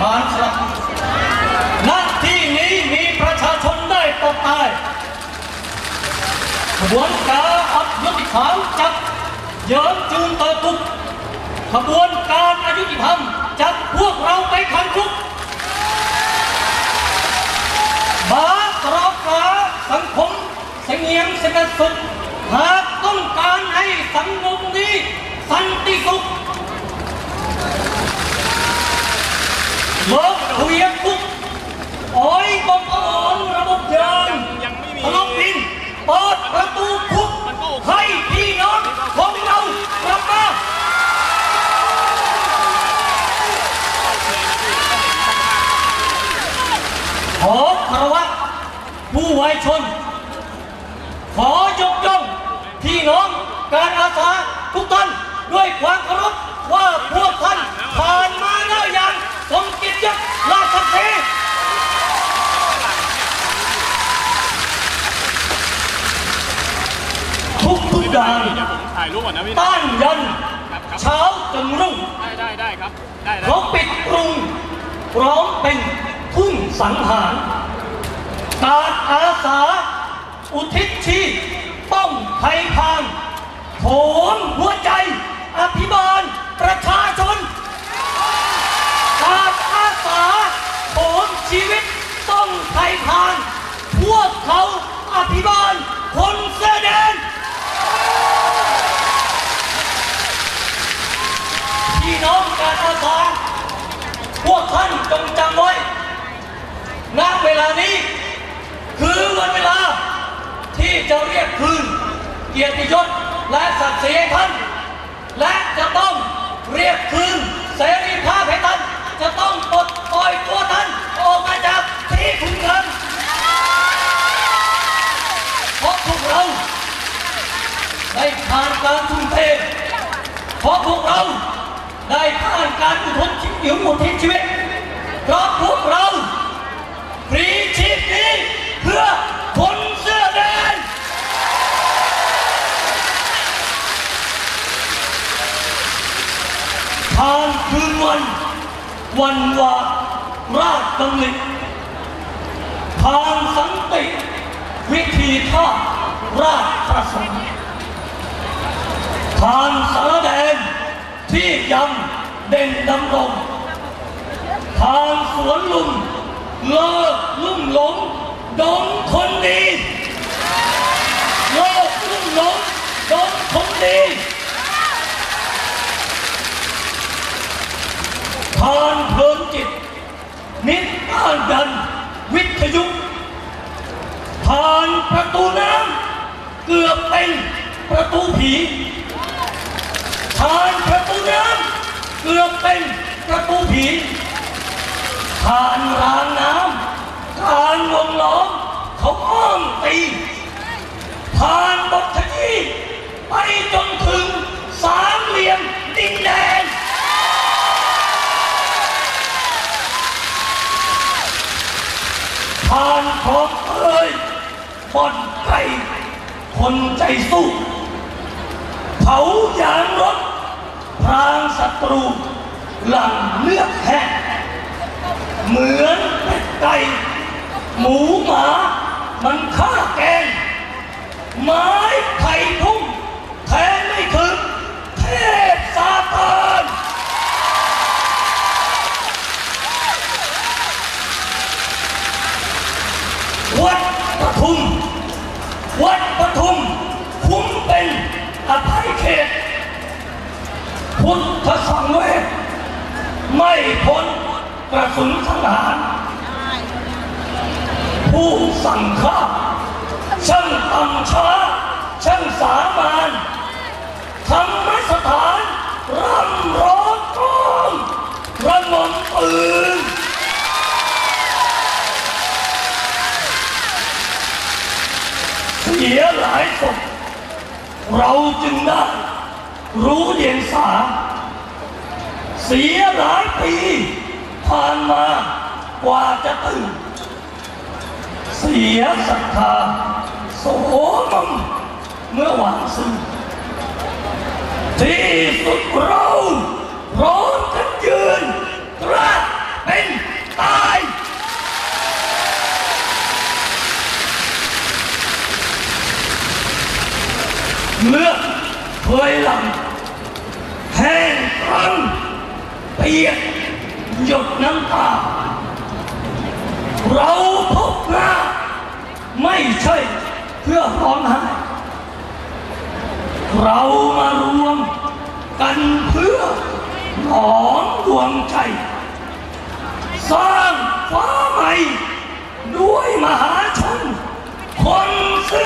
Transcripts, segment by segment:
ช้อนครับณที่นี้มีประชาชนได้ตกตายขบวนการอายุติธรรมจับเยิ้มจูงต่อตุกขบวนการอายุติธรรมจับพวกเราไปขังคุกบาตรอกาสังคมเสงียมเสงสุดหากต้องการให้สังคมนี้สัน ติสุขลบเวียนทุกข์โอ้ยบังเอิญระบบยานยังไม่มีพลบินเปิดประตูคุกให้พี่น้องของเรากลับมาขอคารวะผู้ไวยชน ขอยกย่องพี่น้องการอาสาทุกท่านด้วยความเคารพว่าพวกท่านผ่านมาได้อย่าง สมเกียรติยศราชสีทุกทุกๆอย่างเดี๋ยวผมถ่ายรูปก่อนนะพี่ต้านยันเช้าจนรุ่งได้ได้ได้ครับ ได้ได้เขาปิดกรุงพร้อมเป็นทุ่งสังหารการอาสา อุทิศชีพป้องไทยพานโถมหัวใจ อภิบาล ประชาชน การอาสาโถมชีวิตต้องไทยพาน พวกเขาอภิบาลคนเสื้อแดง พี่น้องการอาสาพวกท่านจงจำไว้ ณ เวลานี้ คือวันเวลาที่จะเรียกคืน เกียรติยศและศักดิ์ศรีให้ท่าน และจะต้องเรียกคืนเสรีภาพให้ท่าน จะต้องปลดปล่อยตัวท่านออกมาจากที่คุมขังเพราะพวกเราได้ผ่านการทุ่มเทเพราะพวกเราได้ผ่านการอุทิศชีวิตอุทิศชีวิตเพราะพวกเราพรีชีพนี้เพื่อคนเสื้อแดงผ่านคืนวัน วันวาราชดำริผ่านสันติวิธีท่าราชประสงค์ผ่านสารแดนที่ยังเด่นดำรงผ่านสวนลุมเลิกลุ่มหลงดงคนดีเลิกลุ่มหลงดงคนดี ผ่านเพลิงจิต นิตต้านดัน วิทยุ ผ่านประตูน้ำเกือบเป็นประตูผีผ่านประตูน้ำเกือบเป็นประตูผีผ่านรางน้ำผ่านวงล้อมเขาอ้อมตีผ่านบทขยี้ไปจนถึงสามเหลี่ยมดินแดน ผ่านคลองเอ้ย บอนไก่คนใจสู้ เผายางรถพรางศัตรู หลังเลือกแห้งเหมือนเป็ดไก่หมูหมา มันฆ่าแกงไม้ไผ่พุ่งแทนไม่ถึงเทพซาตานวัดปทุม วัดปทุม คุ้มเป็นอภัยเขต พุทธสังเวช ไม่พ้นกระสุนทหาร ผู้สั่งฆ่าช่างต่ำช้าช่างสามานธรรมสถานร่ำร้องกลองระงมปืนเสียหลายศพเราจึงได้รู้เดียงสา เสียหลายปีผ่านมากว่าจะตื่น เสียศรัทธาโสมมเมื่อหวังซึ่งที่สุดเรา เราพบหน้าไม่ใช่เพื่อร้องไห้เรามารวมกันเพื่อหลอมดวงใจ สร้างฟ้าใหม่ด้วยมหาชนคนซื่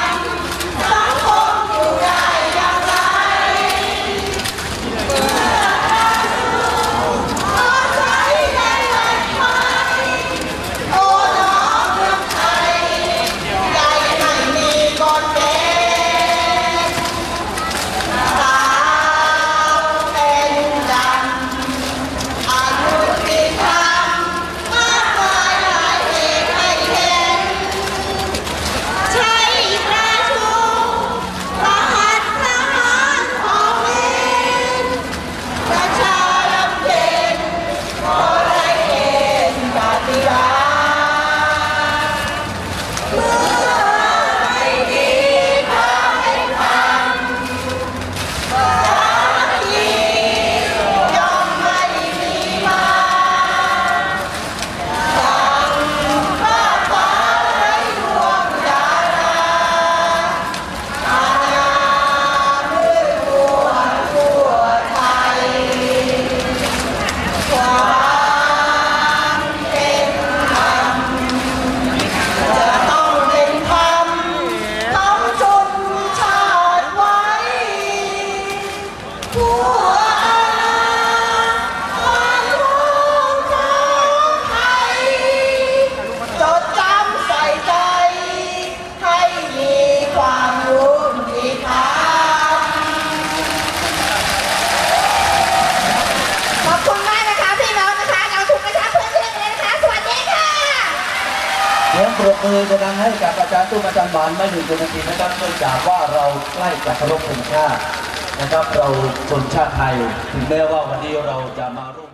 เอ่ยจะรให้กับอาจารย์ตุ้มอาจารย์หานไม่ถึงคนทีนะครับเนื่องจากว่าเราใกล้จะเคารพธงชาตินะครับ เราคนชาติไทยถึงแม้ว่าวันนี้เราจะมาร่วม